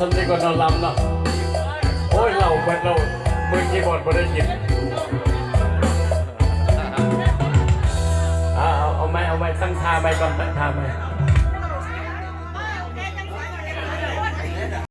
สำนิกรนอนลำเนาะโอ้ยเราเปิดเรามือคีย์บอร์ดบ่ได้ยินเอาเอาไหมเอาไหมตั้งท่าไปก่อนตั้งท่าไป